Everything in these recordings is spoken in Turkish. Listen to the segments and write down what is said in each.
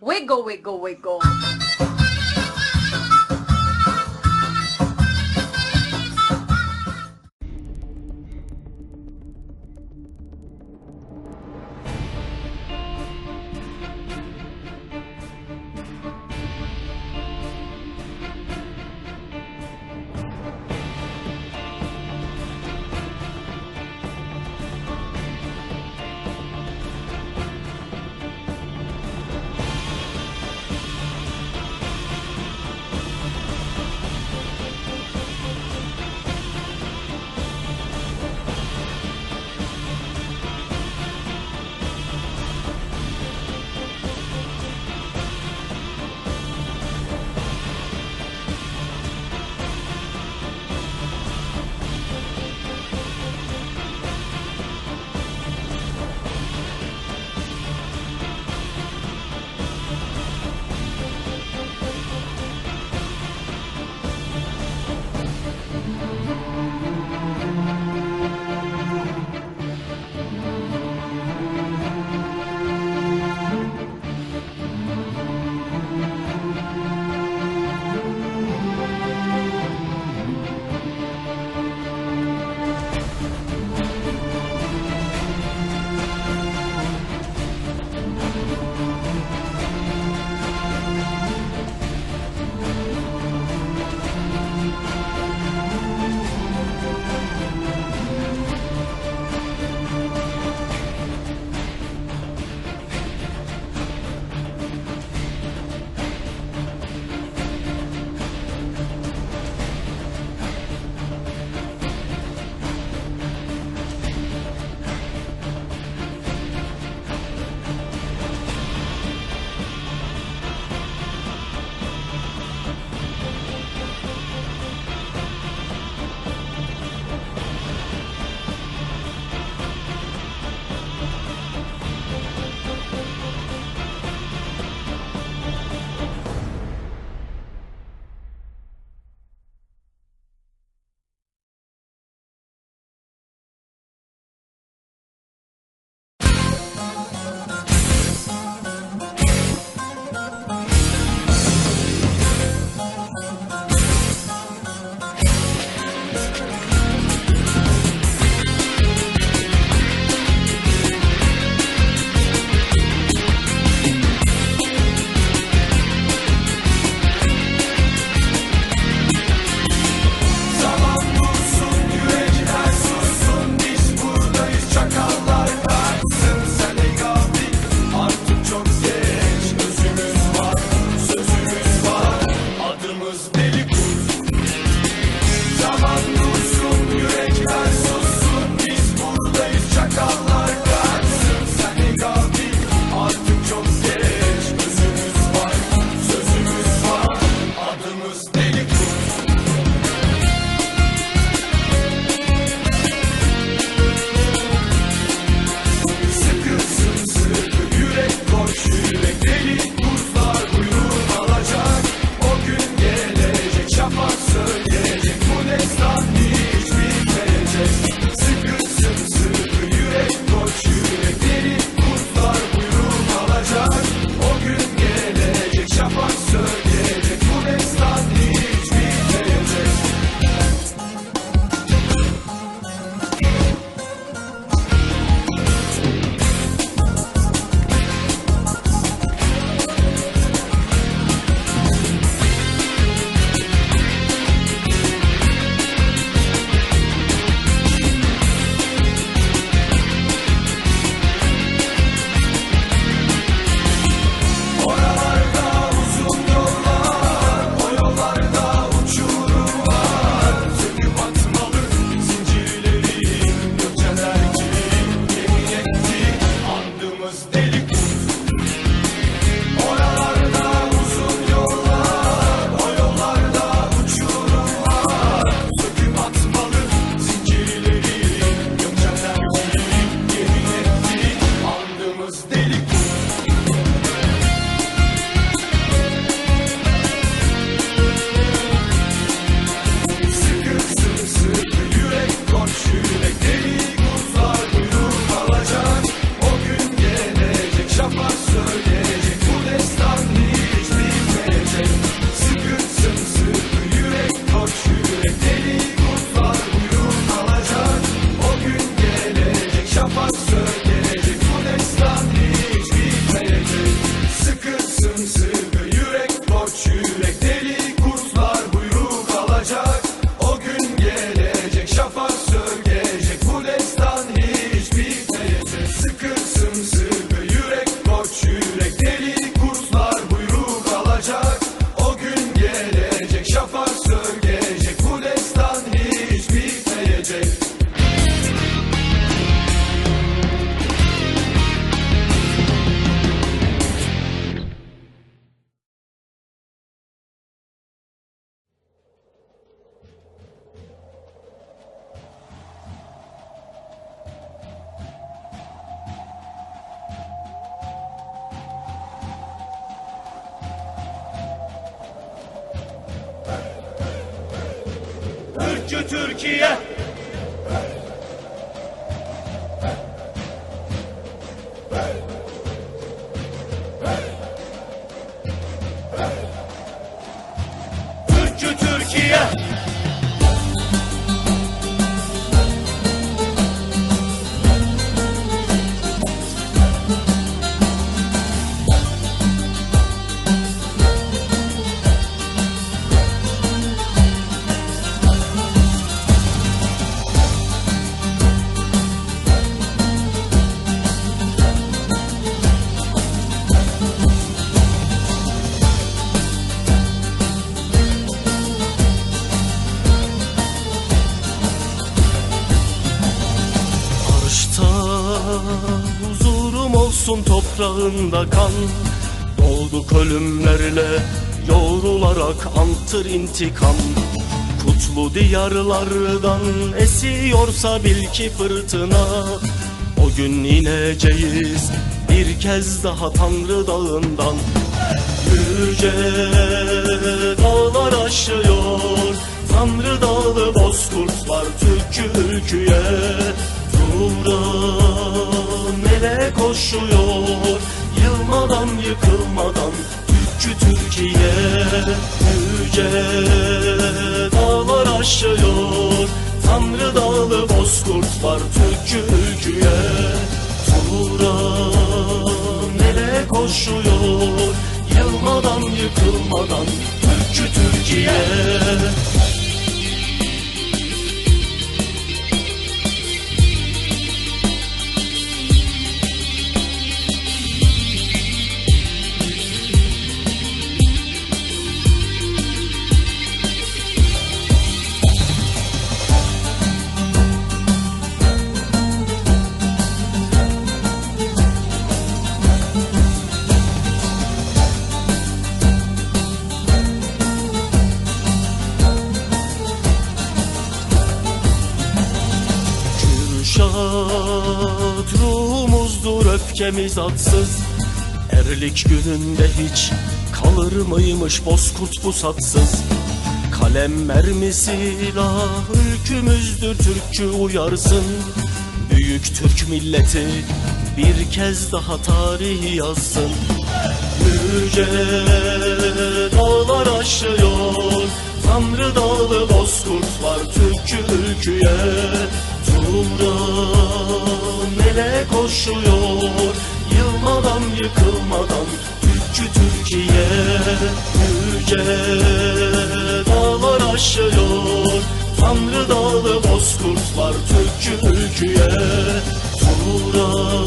Wiggle, wiggle, wiggle. Türkçü Türkiye. Türkçü Türkiye toprağında kan. Dolduk ölümlerle yoğrularak antır intikam. Kutlu diyarlardan esiyorsa bil ki fırtına. O gün ineceğiz bir kez daha Tanrı dağından. Yüce dağlar aşıyor Tanrı dağlı bozkurtlar ele koşuyor Yılmadan yıkılmadan Türkçü Türkiye Yüce dağlar aşıyor. Tanrı dağlı bozkurtlar Türkçü ülküye Turan ele koşuyor? Yılmadan yıkılmadan Türkçü Türkiye Kürşat ruhumuzdur öfkemiz atsız. Erlik gününde hiç kalır mıymış bozkurt pusatsız Kalem mermi silah ülkümüzdür Türkçü uyarsın. Büyük Türk milleti bir kez daha tarihi yazsın. Yüce dağlar aşıyor Tanrı dağlı bozkurtlar Türkçü ülküye Turan ele koşuyor. Yılmadan yıkılmadan Türkçü Türkiye Yüce dağlar aşıyor. Tanrı dağlı bozkurtlar Türkçü ülküye Turan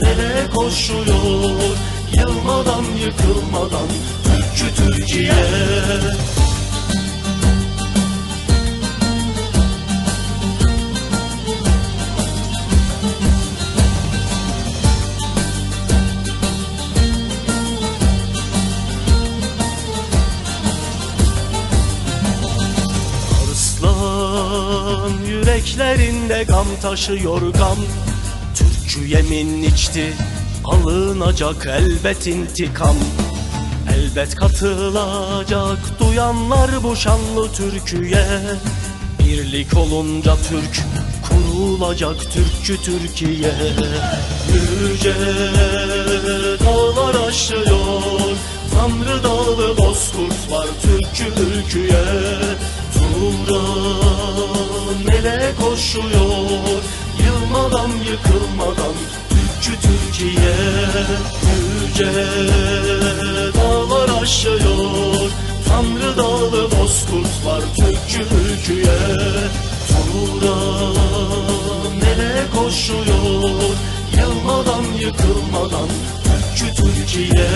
ele koşuyor. Yılmadan yıkılmadan Türkçü Türkiye yüreklerinde gam taşıyor gam. Türkçü yemin içti alınacak elbet intikam. Elbet katılacak duyanlar bu şanlı türküye. Birlik olunca Türk kurulacak Türkçü Türkiye. Yüce dağlar aşıyor Tanrı dağlı bozkurtlar Türkçü ülküye Turan ele koşuyor Yılmadan yıkılmadan Türkçü Türkiye Yüce dağlar aşıyor. Tanrı dağlı bozkurtlar Türkçü ülküye Turan ele koşuyor. Yılmadan yıkılmadan Türkçü Türkiye